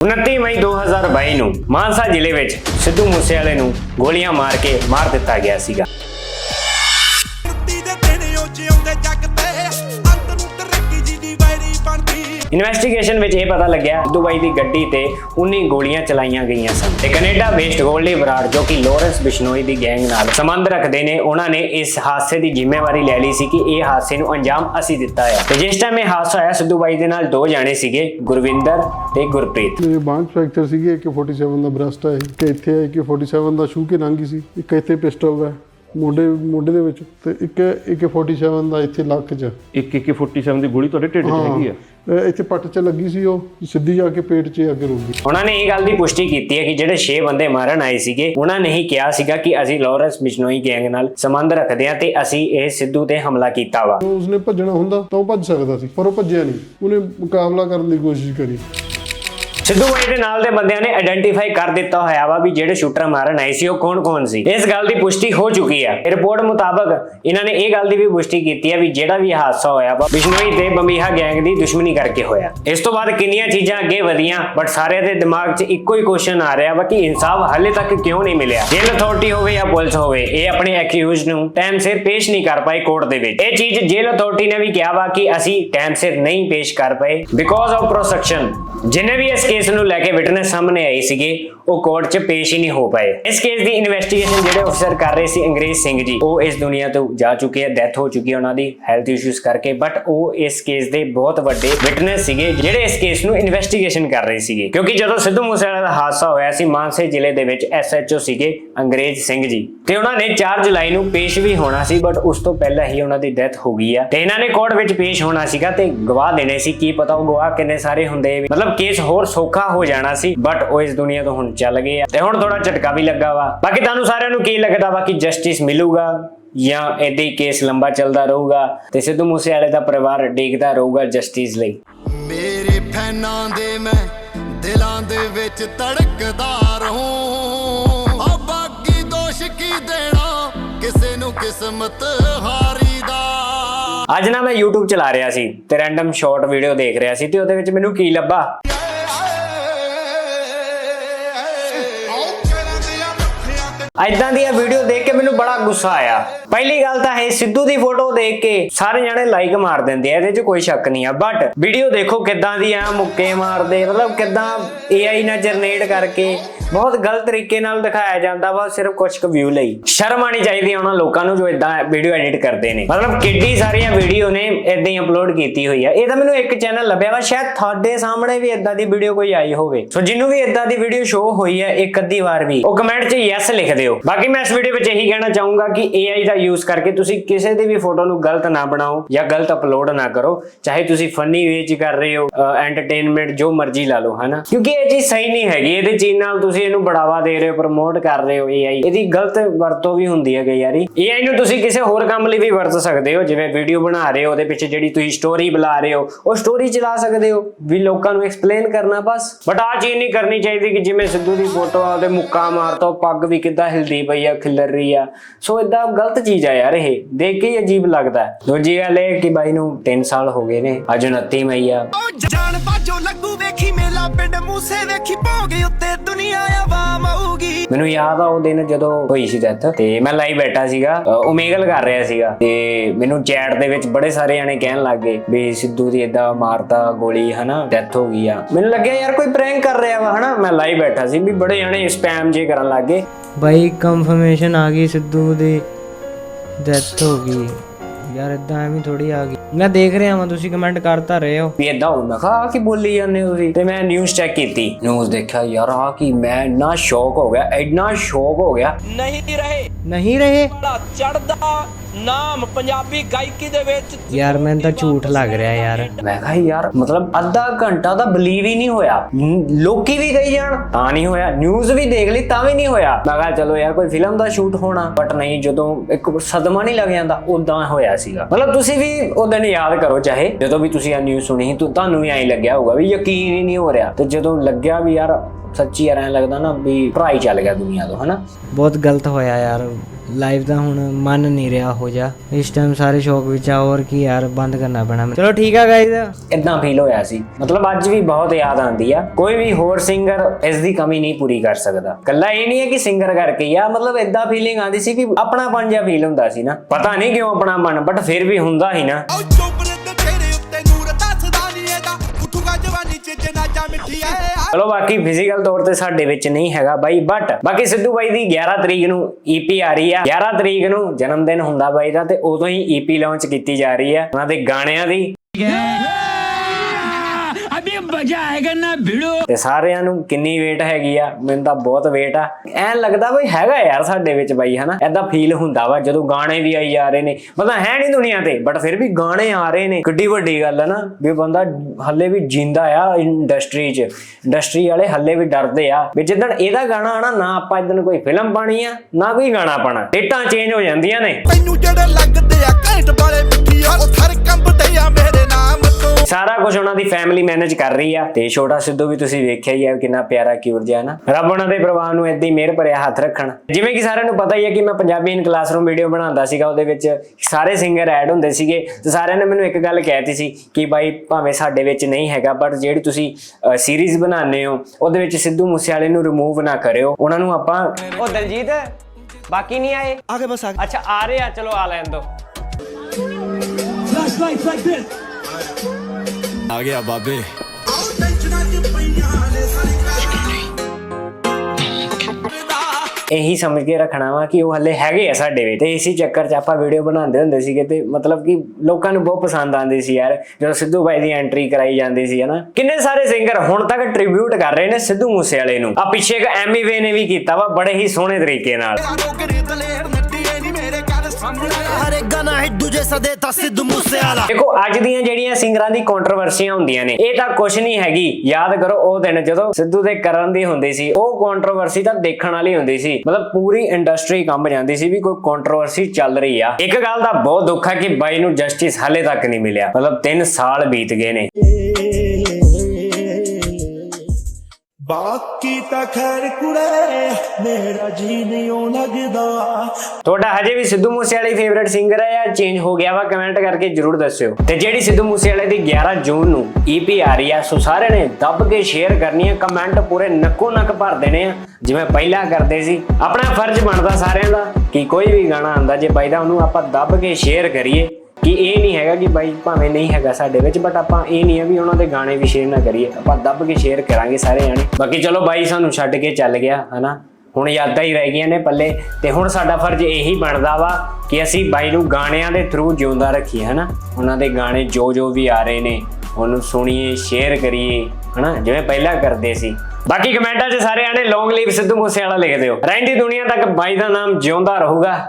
29 ਮਈ 2022 ਨੂੰ ਮਾਨਸਾ ਜ਼ਿਲ੍ਹੇ ਵਿੱਚ ਸਿੱਧੂ ਮੂਸੇਵਾਲੇ ਨੂੰ ਗੋਲੀਆਂ ਮਾਰ ਕੇ ਮਾਰ ਦਿੱਤਾ ਗਿਆ ਸੀਗਾ। ਇਨਵੈਸਟੀਗੇਸ਼ਨ ਵਿੱਚ ਇਹ ਪਤਾ ਲੱਗਿਆ, ਦੁਬਈ ਦੀ ਗੱਡੀ ਤੇ 19 ਗੋਲੀਆਂ ਚਲਾਈਆਂ ਗਈਆਂ ਸਨ। ਤੇ ਕੈਨੇਡਾ ਬੇਸਡ ਗੋਲਡੀ ਬਰਾੜ ਜੋ ਕਿ ਲੋਰੈਂਸ ਬਿਸ਼ਨੋਈ ਦੀ ਗੈਂਗ ਨਾਲ ਸੰਬੰਧ ਰੱਖਦੇ ਨੇ, ਉਹਨਾਂ ਨੇ ਇਸ ਹਾਦਸੇ ਦੀ ਜ਼ਿੰਮੇਵਾਰੀ ਲੈ ਲਈ ਸੀ ਕਿ ਇਹ ਹਾਦਸੇ ਨੂੰ ਅੰਜਾਮ ਅਸੀਂ ਦਿੱਤਾ ਹੈ। ਤੇ ਜਿਸ ਟਾਈਮ ਇਹ ਹਾਦਸਾ ਹੋਇਆ ਸਿੱਧੂ ਬਾਈ ਦੇ ਨਾਲ ਦੋ ਜਾਣੇ ਸੀਗੇ, ਗੁਰਵਿੰਦਰ ਤੇ ਗੁਰਪ੍ਰੀਤ। ਮੇਰੇ ਬਾਂਹ ਫ੍ਰੈਕਚਰ ਸੀਗੀ, ਇੱਕ 47 ਦਾ ਬ੍ਰਸਟ ਹੈ ਇੱਕ ਇੱਥੇ ਹੈ ਇੱਕ 47 ਦਾ ਸ਼ੂ ਕੇ ਲੰਗੀ ਸੀ, ਇੱਕ ਇੱਥੇ ਪਿਸਟਲ ਹੈ ਮੋਢੇ ਮੋਢੇ ਦੇ ਵਿੱਚ ਤੇ ਇੱਕ ਇੱਕ 47 ਦਾ ਇੱਥੇ ਲੱਕ 'ਚ। ਇੱਕ ਇੱਕ 47 ਦੀ ਗੋਲੀ ਤੁਹਾਡੇ ਢਿੱਡ 'ਚ ਹੈਗੀ ਆ? ਇਹ ਇੱਥੇ ਪੱਟ 'ਚ ਲੱਗੀ ਸੀ ਉਹ ਸਿੱਧੀ ਜਾ ਕੇ ਪੇਟ 'ਚ ਅੱਗੇ ਰੁਕ ਗਈ। ਉਹਨਾਂ ਨੇ ਇਹ ਗੱਲ ਦੀ ਪੁਸ਼ਟੀ ਕੀਤੀ ਹੈ ਕਿ ਜਿਹੜੇ 6 ਬੰਦੇ ਮਾਰਨ ਆਏ ਸੀਗੇ ਉਹਨਾਂ ਨੇ ਹੀ ਕਿਹਾ ਸੀਗਾ ਕਿ ਅਸੀਂ ਲਾਰੈਂਸ ਬਿਸ਼ਨੋਈ ਗੈਂਗ ਨਾਲ ਸੰਬੰਧ ਰੱਖਦੇ ਹਾਂ ਤੇ ਅਸੀਂ ਇਹ ਸਿੱਧੂ ਤੇ ਹਮਲਾ ਕੀਤਾ ਵਾ। ਉਸਨੇ ਭੱਜਣਾ ਹੁੰਦਾ ਤਾਂ ਉਹ ਭੱਜ ਸਕਦਾ ਸੀ ਪਰ ਉਹ ਭੱਜਿਆ ਨਹੀਂ। ਉਹਨੇ ਮੁਕਾਬਲਾ ਕਰਨ ਦੀ ਕੋਸ਼ਿਸ਼ ਕਰੀ। ਸਿੱਧੂ ਬਾਈ ਦੇ ਨਾਲ ਦੇ ਬੰਦਿਆਂ ਨੇ ਆਇਡੈਂਟੀਫਾਈ ਕਰ ਦਿੱਤਾ ਹੋਇਆ ਵਾ ਵੀ ਜਿਹੜੇ ਸ਼ੂਟਰ ਮਾਰਨ ਆਏ ਸੀ, ਉਹ ਕੌਣ-ਕੌਣ ਸੀ? ਇਸ ਗੱਲ ਦੀ ਪੁਸ਼ਟੀ ਹੋ ਚੁੱਕੀ ਹੈ ਰਿਪੋਰਟ ਮੁਤਾਬਕ ਇਹਨਾਂ ਨੇ ਇਹ ਗੱਲ ਦੀ ਵੀ ਪੁਸ਼ਟੀ ਕੀਤੀ ਹੈ ਵੀ ਜਿਹੜਾ ਵੀ ਹਾਦਸਾ ਹੋਇਆ ਵਾ, ਬਿਸ਼ਨੋਈ ਤੇ ਬੰਬੀਹਾ ਗੈਂਗ ਦੀ ਦੁਸ਼ਮਣੀ ਕਰਕੇ ਹੋਇਆ। ਇਸ ਤੋਂ ਬਾਅਦ ਕਿੰਨੀਆਂ ਚੀਜ਼ਾਂ ਅੱਗੇ ਵਧੀਆਂ ਬਟ ਸਾਰਿਆਂ ਦੇ ਦਿਮਾਗ 'ਚ ਇੱਕੋ ਹੀ ਕੁਐਸਚਨ ਆ ਰਿਹਾ ਵਾ ਕਿ ਇਨਸਾਫ ਹਾਲੇ ਤੱਕ ਕਿਉਂ ਨਹੀਂ ਮਿਲਿਆ? ਜੇਲ੍ਹ ਅਥਾਰਟੀ ਹੋਵੇ ਜਾਂ ਪੁਲਿਸ ਹੋਵੇ, ਇਹ ਆਪਣੇ ਐਕਿਊਜ਼ਡ ਨੂੰ ਟਾਈਮ ਸਿਰ ਪੇਸ਼ ਨਹੀਂ ਕਰ ਪਾਏ ਕੋਰਟ ਦੇ ਵਿੱਚ। ਇਹ ਚੀਜ਼ ਜੇਲ੍ਹ ਅਥਾਰਟੀ ਨੇ ਵੀ ਕਿਹਾ ਵਾ ਕਿ ਅਸੀਂ ਟਾਈਮ ਸਿਰ ਨਹੀਂ ਪੇਸ਼ ਕਰ ਪਏ ਬਿਕੋਜ਼ ਆਫ ਪ੍ਰੋਸੈਕਸ਼ਨ ਜਿੰਨੇ ਵੀ ਇਸ ਕੇਸ ਨੂੰ ਲੈ ਕੇ ਵਿਟਨੈਸ ਸਾਹਮਣੇ ਆਈ ਸੀਗੇ, ਉਹ ਕੋਰਟ 'ਚ ਪੇਸ਼ ਹੀ ਨਹੀਂ ਹੋ ਪਾਏ। ਇਸ ਕੇਸ ਦੀ ਇਨਵੈਸਟੀਗੇਸ਼ਨ ਜਿਹੜੇ ਅਫਸਰ ਕਰ ਰਹੇ ਸੀ ਅੰਗਰੇਜ਼ ਸਿੰਘ ਜੀ, ਉਹ ਇਸ ਦੁਨੀਆ ਤੋਂ ਜਾ ਚੁੱਕੇ ਆ ਡੈਥ ਹੋ ਚੁੱਕੀ ਹੈ ਉਹਨਾਂ ਦੀ ਹੈਲਥ ਇਸ਼ੂਜ਼ ਕਰਕੇ ਬਟ ਉਹ ਇਸ ਕੇਸ ਦੇ ਬਹੁਤ ਵੱਡੇ ਵਿਟਨੈਸ ਸੀਗੇ, ਜਿਹੜੇ ਇਸ ਕੇਸ ਨੂੰ ਇਨਵੈਸਟੀਗੇਸ਼ਨ ਕਰ ਰਹੇ ਸੀਗੇ। ਕਿਉਂਕਿ ਜਦੋਂ ਸਿੱਧੂ ਮੂਸੇਵਾਲਾ ਦਾ ਹਾਦਸਾ ਹੋਇਆ ਸੀ, ਮਾਨਸੇ ਜ਼ਿਲ੍ਹੇ ਦੇ ਵਿੱਚ ਐਸਐਚਓ ਸੀਗੇ ਅੰਗਰੇਜ਼ ਸਿੰਘ ਜੀ। ਤੇ ਉਹਨਾਂ ਨੇ 4 ਜੁਲਾਈ ਨੂੰ ਪੇਸ਼ ਵੀ ਹੋਣਾ ਸੀ ਬਟ ਉਸ ਤੋਂ ਪਹਿਲਾਂ ਹੀ ਉਹਨਾਂ ਦੀ ਡੈਥ ਹੋ ਗਈ ਆ। ਤੇ ਇਹਨਾਂ ਨੇ ਕੋਰਟ ਵਿੱਚ ਪੇਸ਼ ਹੋਣਾ ਸੀਗਾ ਤੇ ਗਵਾਹ ਦੇਣੇ ਸੀ। ਕੀ ਪਤਾ ਉਹ ਗਵਾਹ ਕਿੰਨੇ ਸਾਰੇ ਹੁੰਦੇ ਮਤਲਬ ਕੇਸ ਹੋਰ ਸੌਖਾ ਹੋ ਜਾਣਾ ਸੀ ਬਟ ਉਹ ਇਸ ਦੁਨੀਆ ਤੋਂ ਹੁਣ ਚੱਲ ਗਏ ਆ। ਤੇ ਹੁਣ ਥੋੜਾ ਝਟਕਾ ਵੀ ਲੱਗਾ ਵਾ। ਬਾਕੀ ਤੁਹਾਨੂੰ ਸਾਰਿਆਂ ਨੂੰ ਕੀ ਲੱਗਦਾ ਵਾ ਕਿ ਜਸਟਿਸ ਮਿਲੂਗਾ ਜਾਂ ਹੀ ਕੇਸ ਲੰਬਾ ਚੱਲਦਾ ਰਹੂਗਾ ਤੇ ਸਿੱਧੂ ਮੂਸੇਵਾਲੇ ਦਾ ਪਰਿਵਾਰ ਡੇਗਦਾ ਰਹੂਗਾ ਜਸਟਿਸ ਲਈ? ਮੇਰੇ ਫੈਨਾਂ ਦੇ ਮੈਂ ਦਿਲਾਂ ਦੇ ਵਿੱਚ ਧੜਕਦਾ ਰਹੂੰ। ਆ ਬਾਕੀ ਦੋਸ਼ ਕੀ ਦੇਣਾ ਕਿਸੇ ਨੂੰ ਕਿਸਮਤ ਹਾਰੀ ਦਾ? ਅੱਜ ਨਾ ਮੈਂ YouTube ਚਲਾ ਰਿਹਾ ਸੀ ਤੇ ਰੈਂਡਮ ਸ਼ਾਰਟ ਵੀਡੀਓ ਦੇਖ ਰਿਹਾ ਸੀ ਤੇ ਉਹਦੇ ਵਿੱਚ ਮੈਨੂੰ ਕੀ ਲੱਭਾ? ਐਦਾਂ ਦੀਆਂ ਵੀਡੀਓ ਦੇਖ ਕੇ ਮੈਨੂੰ ਬੜਾ ਗੁੱਸਾ ਆਇਆ। ਪਹਿਲੀ ਗੱਲ ਤਾਂ ਇਹ ਸਿੱਧੂ ਦੀ ਫੋਟੋ ਦੇਖ ਕੇ ਸਾਰੇ ਜਣੇ ਲਾਈਕ ਮਾਰ ਦਿੰਦੇ ਆ, ਇਹਦੇ 'ਚ ਕੋਈ ਸ਼ੱਕ ਨਹੀਂ ਆ। ਬਟ ਵੀਡੀਓ ਦੇਖੋ ਕਿੱਦਾਂ ਦੀ ਆ, ਮੁੱਕੇ ਮਾਰਦੇ, ਮਤਲਬ ਕਿੱਦਾਂ AI ਨਾਲ ਜਨਰੇਟ ਕਰਕੇ ਬਹੁਤ ਗਲਤ ਤਰੀਕੇ ਨਾਲ ਦਿਖਾਇਆ ਜਾਂਦਾ ਵਾ, ਸਿਰਫ ਕੁਝ ਕੁ ਵਿਊ ਲਈ। ਸ਼ਰਮ ਆਣੀ ਚਾਹੀਦੀ ਆ ਉਹਨਾਂ ਲੋਕਾਂ ਨੂੰ ਜੋ ਇਦਾਂ ਵੀਡੀਓ ਐਡਿਟ ਕਰਦੇ ਨੇ। ਮਤਲਬ ਕਿੱਡੀ ਸਾਰੀਆਂ ਵੀਡੀਓ ਨੇ ਇਦਾਂ ਹੀ ਅਪਲੋਡ ਕੀਤੀ ਹੋਈ ਆ। ਇਹ ਤਾਂ ਮੈਨੂੰ ਇੱਕ ਚੈਨਲ ਲੱਭਿਆ ਵਾ, ਸ਼ਾਇਦ ਤੁਹਾਡੇ ਸਾਹਮਣੇ ਵੀ ਇਦਾਂ ਦੀ ਵੀਡੀਓ ਕੋਈ ਆਈ ਹੋਵੇ। ਸੋ ਜਿਹਨੂੰ ਵੀ ਇਦਾਂ ਦੀ ਵੀਡੀਓ ਸ਼ੋ ਹੋਈ ਹੈ ਇੱਕ ਅੱਧੀ ਵਾਰ ਵੀ, ਉਹ ਕਮੈਂਟ 'ਚ ਯੈਸ ਲਿਖ ਦਿਓ। ਬਾਕੀ ਮੈਂ ਇਸ ਵੀਡੀਓ ਵਿੱਚ ਇਹੀ ਕਹਿਣਾ ਚਾਹੂੰਗਾ ਕਿ AI ਦਾ ਯੂਜ਼ ਕਰਕੇ ਤੁਸੀਂ ਕਿਸੇ ਦੀ ਵੀ ਫੋਟੋ ਨੂੰ ਗਲਤ ਨਾ ਬਣਾਓ ਜਾਂ ਗਲਤ ਅਪਲੋਡ ਨਾ ਕਰੋ। ਚਾਹੇ ਤੁਸੀਂ ਫਨੀ ਵੇ 'ਚ ਕਰ ਰਹੇ ਹੋ ਐਂਟਰਟੇਨਮੈਂਟ ਜੋ ਮਰਜ਼ੀ ਲਾ ਲਓ, ਹਨਾ? ਕਿਉਂਕਿ ਇਹ ਚੀਜ਼ ਸਹੀ ਨਹੀਂ ਹੈਗੀ। ਇਹਦੇ ਚੀਜ਼ ਨਾਲ ਤੁਸੀਂ ਇਹਨੂੰ ਬੜਾਵਾ ਦੇ ਰਹੇ ਹੋ ਪ੍ਰਮੋਟ ਕਰ ਰਹੇ ਹੋ AI ਇਹਦੀ ਗਲਤ ਵਰਤੋਂ ਵੀ ਹੁੰਦੀ ਹੈ ਕਈ ਵਾਰੀ AI ਨੂੰ ਤੁਸੀਂ ਕਿਸੇ ਹੋਰ ਕੰਮ ਲਈ ਵੀ ਵਰਤ ਸਕਦੇ ਹੋ, ਜਿਵੇਂ ਵੀਡੀਓ ਬਣਾ ਰਹੇ ਹੋ, ਉਹਦੇ ਪਿੱਛੇ ਜਿਹੜੀ ਤੁਸੀਂ ਸਟੋਰੀ ਬੁਲਾ ਰਹੇ ਹੋ, ਉਹ ਸਟੋਰੀ ਚਲਾ ਸਕਦੇ ਹੋ, ਵੀ ਲੋਕਾਂ ਨੂੰ ਐਕਸਪਲੇਨ ਕਰਨਾ ਬਸ। ਬਟ ਆ ਚੀਜ਼ ਨਹੀਂ ਕਰਨੀ ਚਾਹੀਦੀ ਕਿ ਜਿਵੇਂ ਸਿੱਧੂ ਦੀ ਫੋਟੋ ਆ, ਉਹਦੇ ਮੁੱਕਾ ਮਾਰਤਾ ਪੱਗ ਵੀ ਕਿੱਦਾਂ ਹਿਲਦੀ ਪਈ ਆ, ਖਿਲਰ ਰਹੀ ਆ। ਸੋ ਇਦਾਂ ਗਲਤ ਚੀਜ਼ ਆ ਯਾਰ ਇਹ। ਦੇਖ ਕੇ ਹੀ ਅਜੀਬ ਲੱਗਦਾ। ਦੂਜੀ ਗੱਲ ਇਹ ਕਿ ਬਾਈ ਨੂੰ 3 ਸਾਲ ਹੋ ਗਏ ਨੇ, ਅੱਜ 29 ਮਈ ਆ। ਜਾਨ ਬਾਜੋ ਲੱਗੂ ਵੇਖੀ ਮੇਲਾ, ਪਿੰਡ ਮੂਸੇ ਵੇਖੀ ਭੋਗੇ ਉੱਤੇ ਦੁਨੀਆ ਆਵਾਮ ਆਊਗੀ। ਮੈਨੂੰ ਯਾਦ ਆ ਉਹ ਦਿਨ ਜਦੋਂ ਹੋਈ ਸੀ ਡੈਥ ਤੇ ਮੈਂ ਲਾਈਵ ਬੈਠਾ ਸੀਗਾ ਓਮੇਗਲ ਕਰ ਰਿਹਾ ਸੀਗਾ ਤੇ ਮੈਨੂੰ ਚੈਟ ਦੇ ਵਿੱਚ ਬੜੇ ਸਾਰੇ ਜਣੇ ਕਹਿਣ ਲੱਗ ਗਏ ਵੀ ਸਿੱਧੂ ਦੀ ਇਦਾਂ ਮਾਰਤਾ ਗੋਲੀ ਹਨਾ ਡੈਥ ਹੋ ਗਈ ਆ। ਮੈਨੂੰ ਲੱਗਿਆ ਯਾਰ ਕੋਈ ਪ੍ਰੈਂਕ ਕਰ ਰਿਹਾ ਵਾ ਹਨਾ ਮੈਂ ਲਾਈਵ ਬੈਠਾ ਸੀ ਵੀ ਬੜੇ ਜਣੇ ਸਪੈਮ ਜੇ ਕਰਨ ਲੱਗ ਗਏ। ਬਾਈ ਕੰਫਰਮੇਸ਼ਨ ਆ ਗਈ ਸਿੱਧੂ ਦੀ ਡੈਥ ਹੋ ਗਈ। ਯਾਰ ਇਦਾਂ ਐਵੇਂ ਥੋੜੀ ਆ ਗਈ। ਮੈਂ ਦੇਖ ਰਿਹਾ ਹਾਂ ਤੁਸੀਂ ਕਮੈਂਟ ਕਰਤਾ ਰਹੇ ਹੋ। ਵੀ ਇਦਾਂ ਹੋ ਮੈਂ ਕਿਹਾ ਆਹ ਕੀ ਬੋਲੀ ਜਾਂਦੇ ਹੋ ਤੁਸੀਂ? ਤੇ ਮੈਂ ਨਿਊਜ਼ ਚੈੱਕ ਕੀਤੀ। ਨਿਊਜ਼ ਦੇਖਿਆ ਯਾਰ ਆ ਕੀ ਮੈਂ ਇੰਨਾ ਸ਼ੌਕ ਹੋ ਗਿਆ ਇੰਨਾ ਸ਼ੌਕ ਹੋ ਗਿਆ। ਨਹੀਂ ਰਹੇ। ਨਹੀਂ ਰਹੇ। ਚੜਦਾ ਨਾਮ ਪੰਜਾਬੀ ਗਾਇਕੀ ਦੇ ਵਿੱਚ ਯਾਰ ਮੈਨੂੰ ਤਾਂ ਝੂਠ ਲੱਗ ਰਿਹਾ ਯਾਰ। ਮੈਂ ਕਿਹਾ ਯਾਰ ਮਤਲਬ ਅੱਧਾ ਘੰਟਾ ਤਾਂ ਬਲੀਵ ਹੀ ਨਹੀਂ ਹੋਇਆ। ਲੋਕੀ ਵੀ ਗਈ ਜਾਣ ਤਾਂ ਨਹੀਂ ਹੋਇਆ। ਨਿਊਜ਼ ਵੀ ਦੇਖ ਲਈ ਤਾਂ ਵੀ ਨਹੀਂ ਹੋਇਆ। ਮੈਂ ਕਿਹਾ ਚਲੋ ਯਾਰ ਕੋਈ ਫਿਲਮ ਦਾ ਸ਼ੂਟ ਹੋਣਾ ਬਟ ਨਹੀਂ ਜਦੋਂ ਇੱਕ ਸਦਮਾ ਨਹੀਂ ਲੱਗ ਜਾਂਦਾ ਉਦਾਂ ਹੋਇਆ ਸੀਗਾ। ਮਤਲਬ ਤੁਸੀਂ ਵੀ ਉਹ ਦਿਨ ਯਾਦ ਕਰੋ ਚਾਹੇ ਜਦੋਂ ਵੀ ਤੁਸੀਂ ਆ ਨਿਊਜ਼ ਸੁਣੀ ਸੀ ਤਾਂ ਤੁਹਾਨੂੰ ਵੀ ਐਂ ਲੱਗਿਆ ਹੋਊਗਾ ਵੀ ਯਕੀਨ ਹੀ ਨਹੀਂ ਹੋ ਰਿਹਾ। ਤੇ ਜਦੋਂ ਲੱਗਿਆ ਵੀ ਯਾਰ ਸੱਚੀ ਯਾਰ ਐਂ ਲੱਗਦਾ ਨਾ ਵੀ ਭਰਾ ਹੀ ਚੱਲ ਗਿਆ ਦੁਨੀਆ ਤੋਂ ਹਨਾ? ਬਹੁਤ ਗਲਤ ਹੋਇਆ ਯਾਰ। ਲਾਈਵ ਦਾ ਹੁਣ ਮਨ ਨਹੀਂ ਰਿਹਾ ਹੋ ਜਾ ਇਸ ਟਾਈਮ ਸਾਰੇ ਸ਼ੌਕ ਵਿੱਚ ਆ ਹੋਰ ਕੀ ਯਾਰ ਬੰਦ ਕਰਨਾ ਪੈਣਾ। ਮੈਨੂੰ। ਚਲੋ ਠੀਕ ਆ ਗਾਇਜ਼ ਇਦਾਂ ਫੀਲ ਹੋਇਆ ਸੀ? ਮਤਲਬ ਅੱਜ ਵੀ ਬਹੁਤ ਯਾਦ ਆਉਂਦੀ ਆ। ਕੋਈ ਵੀ ਹੋਰ ਸਿੰਗਰ ਇਸ ਦੀ ਕਮੀ ਨਹੀਂ ਪੂਰੀ ਕਰ ਸਕਦਾ। ਕੱਲਾ ਇਹ ਨਹੀਂ ਹੈ ਕਿ ਸਿੰਗਰ ਕਰਕੇ ਹੀ ਆ ਮਤਲਬ ਇਦਾਂ ਫੀਲਿੰਗ ਆਉਂਦੀ ਸੀ ਕਿ ਆਪਣਾਪਨ ਜਿਹਾ ਫੀਲ ਹੁੰਦਾ ਸੀ ਨਾ। ਪਤਾ ਨਹੀਂ ਕਿਉਂ ਆਪਣਾਪਨ ਬਟ ਫਿਰ ਵੀ ਹੁੰਦਾ ਹੀ ਨਾ। ਉੱਠੂਗਾ ਜਵਾਨੀ ਚ ਜਨਾਜਾ ਮਿੱਠੀ ਐ ਚਲੋ ਬਾਕੀ ਫਿਜ਼ੀਕਲ ਤੌਰ ਤੇ ਸਾਡੇ ਵਿੱਚ ਨਹੀਂ ਹੈਗਾ ਬਾਈ ਬਟ ਬਾਕੀ ਸਿੱਧੂ ਬਾਈ ਦੀ 11 ਤਰੀਕ ਨੂੰ ਈਪੀ ਆ ਰਹੀ ਆ। 11 ਤਰੀਕ ਨੂੰ ਜਨਮ ਦਿਨ ਹੁੰਦਾ ਬਾਈ ਦਾ ਤੇ ਉਦੋਂ ਹੀ ਈਪੀ ਲਾਂਚ ਕੀਤੀ ਜਾ ਰਹੀ ਆ। ਉਹਨਾਂ ਦੇ ਗਾਣਿਆਂ ਦੀ। ਤੇ ਸਾਰਿਆਂ ਨੂੰ ਕਿੰਨੀ ਵੇਟ ਹੈਗੀ ਆ ਮੈਨੂੰ ਤਾਂ ਬਹੁਤ ਵੇਟ ਆ। ਐਨ ਲੱਗਦਾ ਬਈ ਹੈਗਾ ਯਾਰ ਸਾਡੇ ਵਿੱਚ ਬਾਈ ਹਨਾ? ਐਦਾਂ ਫੀਲ ਹੁੰਦਾ ਵਾ ਜਦੋਂ ਗਾਣੇ ਵੀ ਆਈ ਜਾ ਰਹੇ ਨੇ। ਪਤਾ ਹੈ ਨਹੀਂ ਦੁਨੀਆ ਤੇ ਬਟ ਫਿਰ ਵੀ ਗਾਣੇ ਆ ਰਹੇ ਨੇ। ਕਿੱਡੀ ਵੱਡੀ ਗੱਲ ਆ ਨਾ ਵੀ ਬੰਦਾ ਹੱਲੇ ਵੀ ਜਿੰਦਾ ਆ ਇੰਡਸਟਰੀ 'ਚ। ਇੰਡਸਟਰੀ ਵਾਲੇ ਹੱਲੇ ਵੀ ਡਰਦੇ ਆ ਵੀ ਜਿੱਦਣ ਇਹਦਾ ਗਾਣਾ ਆਣਾ ਨਾ ਆਪਾਂ ਇਦਣ ਕੋਈ ਫਿਲਮ ਪਾਣੀ ਆ ਨਾ ਕੋਈ ਗਾਣਾ ਪਾਣਾ ਡੇਟਾਂ ਚੇਂਜ ਹੋ ਜਾਂਦੀਆਂ ਨੇ। ਤੈਨੂੰ ਜਿਹੜੇ ਲੱਗਦੇ ਆ ਕੁਝ ਉਹਨਾਂ ਦੀ ਫੈਮਿਲੀ ਮੈਨੇਜ ਕਰ ਰਹੀ ਆ ਤੇ ਛੋਟਾ ਸਿੱਧੂ ਵੀ ਤੁਸੀਂ ਵੇਖਿਆ ਹੀ ਆ ਕਿੰਨਾ ਪਿਆਰਾ ਕਿਊਟ ਜਿਹਾ ਨਾ। ਰੱਬ ਉਹਨਾਂ ਦੇ ਪਰਿਵਾਰ ਨੂੰ ਏਦਾਂ ਹੀ ਮਿਹਰ ਭਰਿਆ ਹੱਥ ਰੱਖਣ। ਜਿਵੇਂ ਕਿ ਸਾਰਿਆਂ ਨੂੰ ਪਤਾ ਹੀ ਹੈ ਕਿ ਮੈਂ ਪੰਜਾਬੀ ਇਨ ਕਲਾਸਰੂਮ ਵੀਡੀਓ ਬਣਾਉਂਦਾ ਸੀਗਾ ਉਹਦੇ ਵਿੱਚ ਸਾਰੇ ਸਿੰਗਰ ਐਡ ਹੁੰਦੇ ਸੀਗੇ। ਤੇ ਸਾਰਿਆਂ ਨੇ ਮੈਨੂੰ ਇੱਕ ਗੱਲ ਕਹਿਤੀ ਸੀ ਕਿ ਬਾਈ ਭਾਵੇਂ ਸਾਡੇ ਵਿੱਚ ਨਹੀਂ ਹੈਗਾ ਬਟ ਜਿਹੜੀ ਤੁਸੀਂ ਸੀਰੀਜ਼ ਬਣਾਉਂਦੇ ਹੋ ਉਹਦੇ ਵਿੱਚ ਸਿੱਧੂ ਮੂਸੇਵਾਲੇ ਨੂੰ ਰਿਮੂਵ ਨਾ ਕਰਿਓ। ਉਹਨਾਂ ਨੂੰ ਆਪਾਂ ਉਹ ਦਲਜੀਤ ਬਾਕੀ ਨਹੀਂ ਆਏ? ਆਗੇ ਬਸ ਆ ਅੱਛਾ ਆ ਰਹੇ ਆ ਚਲੋ ਆ ਲੈਣ ਦੋ। ਟੈਨਸ਼ਨਾਂ ਚ ਪਈਆਂ ਇਹੀ ਸਮਝ ਕੇ ਰੱਖਣਾ ਵਾ ਕਿ ਉਹ ਹੱਲੇ ਹੈਗੇ ਆ ਸਾਡੇ ਵਿੱਚ ਤੇ ਇਸੇ ਚੱਕਰ 'ਚ ਆਪਾਂ ਵੀਡੀਓ ਬਣਾਉਂਦੇ ਹੁੰਦੇ ਸੀਗੇ ਤੇ ਮਤਲਬ ਕਿ ਲੋਕਾਂ ਨੂੰ ਬਹੁਤ ਪਸੰਦ ਆਉਂਦੀ ਸੀ ਯਾਰ, ਜਦੋਂ ਸਿੱਧੂ ਬਾਈ ਦੀ ਐਂਟਰੀ ਕਰਾਈ ਜਾਂਦੀ ਸੀ, ਹਨਾ। ਕਿੰਨੇ ਸਾਰੇ ਸਿੰਗਰ ਹੁਣ ਤੱਕ ਟ੍ਰਿਬਿਊਟ ਕਰ ਰਹੇ ਨੇ ਸਿੱਧੂ ਮੂਸੇਵਾਲੇ ਨੂੰ। ਆ ਪਿੱਛੇ ਇੱਕ ਐਮੀ ਵੇ ਨੇ ਵੀ ਕੀਤਾ ਵਾ ਬੜੇ ਹੀ ਸੋਹਣੇ ਤਰੀਕੇ ਨਾਲ। ਹਰੇ ਗਾਣਾ ਸਿੱਧੂ ਦੇਖੋ ਅੱਜ ਦੀਆਂ ਜਿਹੜੀਆਂ ਸਿੰਗਰਾਂ ਦੀ ਕੰਟਰੋਵਰਸੀਆਂ ਹੁੰਦੀਆਂ ਨੇ ਇਹ ਤਾਂ ਕੁਝ ਨਹੀਂ ਹੈਗੀ। ਯਾਦ ਕਰੋ ਉਹ ਦਿਨ ਜਦੋਂ ਸਿੱਧੂ ਦੇ ਕਰਨ ਦੀ ਹੁੰਦੀ ਸੀ ਉਹ ਕੰਟਰੋਵਰਸੀ ਤਾਂ ਦੇਖਣ ਵਾਲੀ ਹੁੰਦੀ ਸੀ। ਮਤਲਬ ਪੂਰੀ ਇੰਡਸਟਰੀ ਕੰਬ ਜਾਂਦੀ ਸੀ ਵੀ ਕੋਈ ਕੰਟਰੋਵਰਸੀ ਚੱਲ ਰਹੀ ਆ। ਇੱਕ ਗੱਲ ਦਾ ਬਹੁਤ ਦੁੱਖ ਹੈ ਕਿ ਬਾਈ ਨੂੰ ਜਸਟਿਸ ਹਾਲੇ ਤੱਕ ਨਹੀਂ ਮਿਲਿਆ। ਮਤਲਬ 3 ਸਾਲ ਬੀਤ ਗਏ ਨੇ। ਬਾਕੀ ਤਾਂ ਖੈਰ ਕੁੜੇ, ਮੇਰਾ ਜੀ ਨਹੀਂ ਲੱਗਦਾ। ਤੁਹਾਡਾ ਹਜੇ ਵੀ ਸਿੱਧੂ ਮੂਸੇਵਾਲੇ ਫੇਵਰਿਟ ਸਿੰਗਰ ਹੈ ਜਾਂ ਚੇਂਜ ਹੋ ਗਿਆ ਵਾ ਕਮੈਂਟ ਕਰਕੇ ਜਰੂਰ ਦੱਸਿਓ। ਤੇ ਜਿਹੜੀ ਸਿੱਧੂ ਮੂਸੇਵਾਲੇ ਦੀ 11 ਜੂਨ ਨੂੰ ਈਪੀ ਆ ਰਹੀ ਆ, ਸੋ ਸਾਰਿਆਂ ਨੇ ਦੱਬ ਕੇ ਸ਼ੇਅਰ ਕਰਨੀ ਆ ਕਮੈਂਟ ਪੂਰੇ ਨੱਕੋ ਨੱਕ ਭਰ ਦੇਣੇ ਆ, ਜਿਵੇਂ ਪਹਿਲਾਂ ਕਰਦੇ ਸੀ। ਆਪਣਾ ਫਰਜ਼ ਬਣਦਾ ਸਾਰਿਆਂ ਦਾ ਕਿ ਕੋਈ ਵੀ ਗਾਣਾ ਆਂਦਾ ਜੇ ਬਾਈ ਦਾ ਉਹਨੂੰ ਆਪਾਂ ਦੱਬ ਕੇ ਸ਼ੇਅਰ ਕਰੀਏ ਕਿ ਇਹ ਨਹੀਂ ਹੈਗਾ ਕਿ ਬਾਈ ਭਾਵੇਂ ਨਹੀਂ ਹੈਗਾ ਸਾਡੇ ਵਿੱਚ ਬਟ ਆਪਾਂ ਇਹ ਨਹੀਂ ਆ ਵੀ ਉਹਨਾਂ ਦੇ ਗਾਣੇ ਵੀ ਸ਼ੇਅਰ ਨਾ ਕਰੀਏ। ਆਪਾਂ ਦੱਬ ਕੇ ਸ਼ੇਅਰ ਕਰਾਂਗੇ ਸਾਰੇ ਜਾਣੇ। ਬਾਕੀ ਚਲੋ ਬਾਈ ਸਾਨੂੰ ਛੱਡ ਕੇ ਚੱਲ ਗਿਆ, ਹਨਾ? ਹੁਣ ਯਾਦਾਂ ਹੀ ਰਹਿ ਗਈਆਂ ਨੇ ਪੱਲੇ, ਤੇ ਹੁਣ ਸਾਡਾ ਫਰਜ਼ ਇਹੀ ਬਣਦਾ ਵਾ ਕਿ ਅਸੀਂ ਬਾਈ ਨੂੰ ਗਾਣਿਆਂ ਦੇ ਥਰੂ ਜਿਉਂਦਾ ਰੱਖੀਏ, ਹਨਾ? ਉਹਨਾਂ ਦੇ ਗਾਣੇ ਜੋ ਜੋ ਵੀ ਆ ਰਹੇ ਨੇ, ਉਹਨੂੰ ਸੁਣੀਏ ਸ਼ੇਅਰ ਕਰੀਏ, ਹਨਾ? ਜਿਵੇਂ ਪਹਿਲਾਂ ਕਰਦੇ ਸੀ। ਬਾਕੀ ਕਮੈਂਟਾਂ 'ਚ ਸਾਰੇ ਆਣੇ ਲੌਂਗ ਲੀਵ ਸਿੱਧੂ ਮੂਸੇਵਾਲਾ ਲਿਖ ਦਿਓ। ਰਹਿੰਦੀ ਦੁਨੀਆ ਤੱਕ ਬਾਈ ਦਾ ਨਾਮ ਜਿਉਂਦਾ ਰਹੂਗਾ।